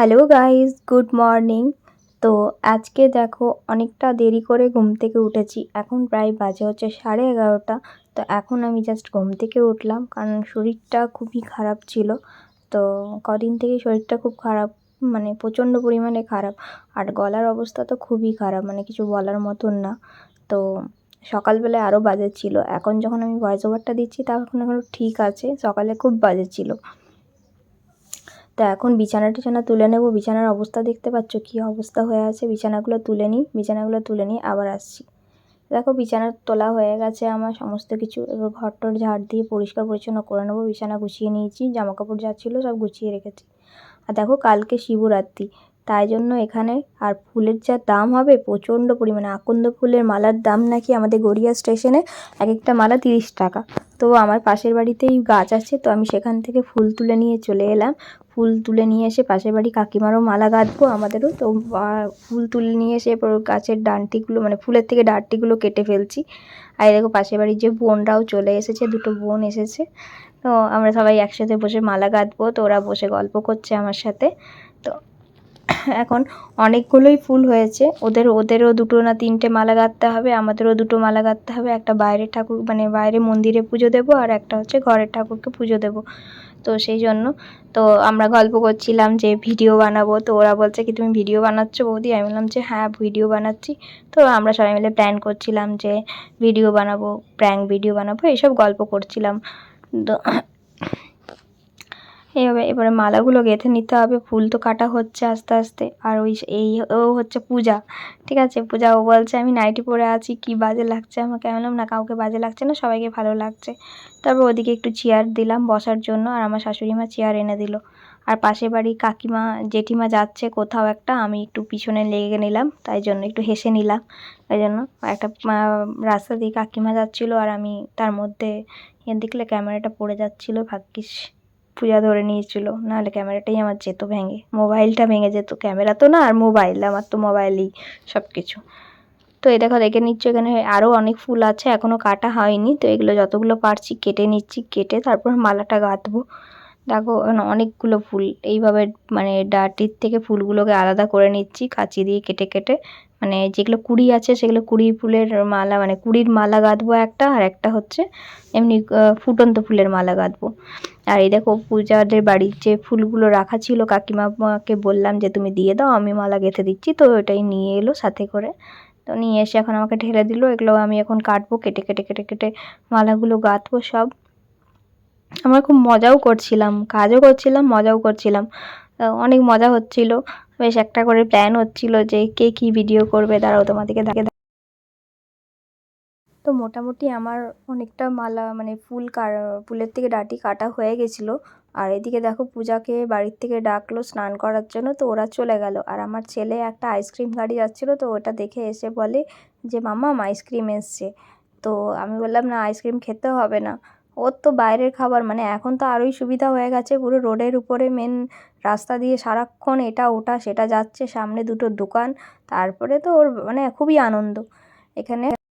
Hello guys good morning তো আজকে দেখো, অনেকটা দেরি করে ঘুম থেকে উঠেছি। এখন প্রায় বাজে হচ্ছে সাড়ে এগারোটা। তো এখন আমি জাস্ট ঘুম থেকে উঠলাম, কারণ শরীরটা খুবই খারাপ ছিল। তো কদিন থেকে শরীরটা খুব খারাপ মানে প্রচণ্ড পরিমাণে খারাপ। আর গলার অবস্থা তো খুবই খারাপ মানে কিছু বলার মতন না। তো সকালবেলায় আরও বাজে ছিল। এখন যখন আমি ভয়েস ওভারটা দিচ্ছি, তখন এখন ঠিক আছে। সকালে খুব বাজে ছিল। তো এখন বিছানা টিছানা তুলে নেব। বিছানার অবস্থা দেখতে পাচ্ছ? কী অবস্থা হয়ে আছে? বিছানাগুলো তুলে নিই। বিছানাগুলো তুলে নিই আবার আসছি। দেখো বিছানা তোলা হয়ে গেছে আমার সমস্ত কিছু। এবার ঘর টর ঝাড় দিয়ে পরিষ্কার পরিচ্ছন্ন করে নেব। বিছানা গুছিয়ে নিয়েছি। জামা কাপড় যা ছিল সব গুছিয়ে রেখেছি। আর দেখো, কালকে শিবরাত্রি। তাই জন্য এখানে আর ফুলের যা দাম হবে, প্রচণ্ড পরিমাণে। আকন্দ ফুলের মালার দাম নাকি আমাদের গড়িয়া স্টেশনে এক একটা মালা তিরিশ টাকা। তো আমার পাশের বাড়িতেই গাছ আছে, তো আমি সেখান থেকে ফুল তুলে নিয়ে চলে এলাম। ফুল তুলে নিয়ে এসে পাশের বাড়ি কাকিমারও মালা গাঁথবো, আমাদেরও। তো ফুল তুলে নিয়ে এসে গাছের ডানটিগুলো মানে ফুলের থেকে ডাঁটিগুলো কেটে ফেলছি। আর দেখো পাশের বাড়ির যে বোনরাও চলে এসেছে, দুটো বোন এসেছে। তো আমরা সবাই একসাথে বসে মালা গাঁথবো, তো ওরা বসে গল্প করছে আমার সাথে। তো এখন অনেকগুলোই ফুল হয়েছে। ওদের, ওদেরও দুটো না তিনটে মালা গাঁথতে হবে, আমাদেরও দুটো মালা গাঁথতে হবে। একটা বাইরের ঠাকুর মানে বাইরে মন্দিরে পুজো দেবো আর একটা হচ্ছে ঘরের ঠাকুরকে পুজো দেবো। তো সেই জন্য, তো আমরা গল্প করছিলাম যে ভিডিও বানাবো। তো ওরা বলছে কি, তুমি ভিডিও বানাচ্ছ বৌদি? আমি বললাম যে হ্যাঁ ভিডিও বানাচ্ছি। তো আমরা সবাই মিলে প্ল্যান করছিলাম যে ভিডিও বানাবো প্র্যাঙ্ক ভিডিও বানাবো, এইসব গল্প করছিলাম। তো এইভাবে এবারে মালাগুলো গেঁথে নিতে হবে। ফুল তো কাটা হচ্ছে আস্তে আস্তে। আর ওই এই ও হচ্ছে পূজা, ঠিক আছে? পূজা ও বলছে, আমি নাইটি পরে আছি, কি বাজে লাগছে আমাকে? আমি না, কাউকে বাজে লাগছে না, সবাইকে ভালো লাগছে। তারপর ওদিকে একটু চেয়ার দিলাম বসার জন্য, আর আমার শাশুড়ি মা চেয়ার এনে দিল। আর পাশে বাড়ি কাকিমা, জেঠিমা যাচ্ছে কোথাও একটা, আমি একটু পিছনে লেগে নিলাম, তাই জন্য একটু হেসে নিলাম, তাই জন্য। একটা রাস্তা দিয়ে কাকিমা যাচ্ছিল, আর আমি তার মধ্যে দেখলে ক্যামেরাটা পড়ে যাচ্ছিল, ভাগ্যিস। পূজা ধরে নিয়েছিল। নাহলে ক্যামেরাটাই আমার যেত ভেঙে। মোবাইলটা ভেঙে যেত। ক্যামেরা তো না, আর মোবাইল, আমার তো মোবাইলই সব কিছু তো এই দেখো, দেখে নিচ্ছ এখানে আরও অনেক ফুল আছে এখনও কাটা হয়নি। তো এগুলো যতগুলো পারছি কেটে নিচ্ছি, কেটে তারপর মালাটা গাঁথবো। দেখো অনেকগুলো ফুল, এইভাবে মানে ডাটির থেকে ফুলগুলোকে আলাদা করে নিচ্ছি, কাঁচি দিয়ে কেটে কেটে। মানে যেগুলো কুড়ি আছে সেগুলো কুড়ি ফুলের মালা মানে কুড়ির মালা গাঁথবো একটা, আর একটা হচ্ছে এমনি ফুটন্ত ফুলের মালা গাঁথবো আর এই দেখো পূজাদের বাড়ির যে ফুলগুলো রাখা ছিল, কাকিমাকে বললাম যে তুমি দিয়ে দাও, আমি মালা গেঁথে দিচ্ছি, তো ওটাই নিয়ে এলো সাথে করে। তো নিয়ে এসে এখন আমাকে ঢেলে দিল, এগুলো আমি এখন কাটবো, কেটে কেটে কেটে কেটে মালাগুলো গাঁথবো সব। আমরা খুব মজাও করছিলাম, কাজও করছিলাম, মজাও করছিলাম। অনেক মজা হচ্ছিল। বেশ একটা করে প্ল্যান হচ্ছিল যে কে কী ভিডিও করবে, দাঁড়াও তোমাদেরকে দেখে তো মোটামুটি আমার অনেকটা মালা মানে ফুল ফুলের থেকে ডাঁটি কাটা হয়ে গেছিল। আর এদিকে দেখো পূজাকে বাড়ির থেকে ডাকলো স্নান করার জন্য, তো ওরা চলে গেল। আর আমার ছেলে একটা আইসক্রিম গাড়ি যাচ্ছিল, তো ওটা দেখে এসে বলে যে মাম্মাম আইসক্রিম এসছে। তো আমি বললাম, না আইসক্রিম খেতে হবে না। ওর তো বাইরের খাবার মানে এখন তো আরোই সুবিধা হয়ে গেছে পুরো রোডের উপরে মেন রাস্তা দিয়ে সারাক্ষণ এটা ওটা সেটা যাচ্ছে, সামনে দুটো দোকান, তারপরে তো ওর মানে খুবই আনন্দ। এখানে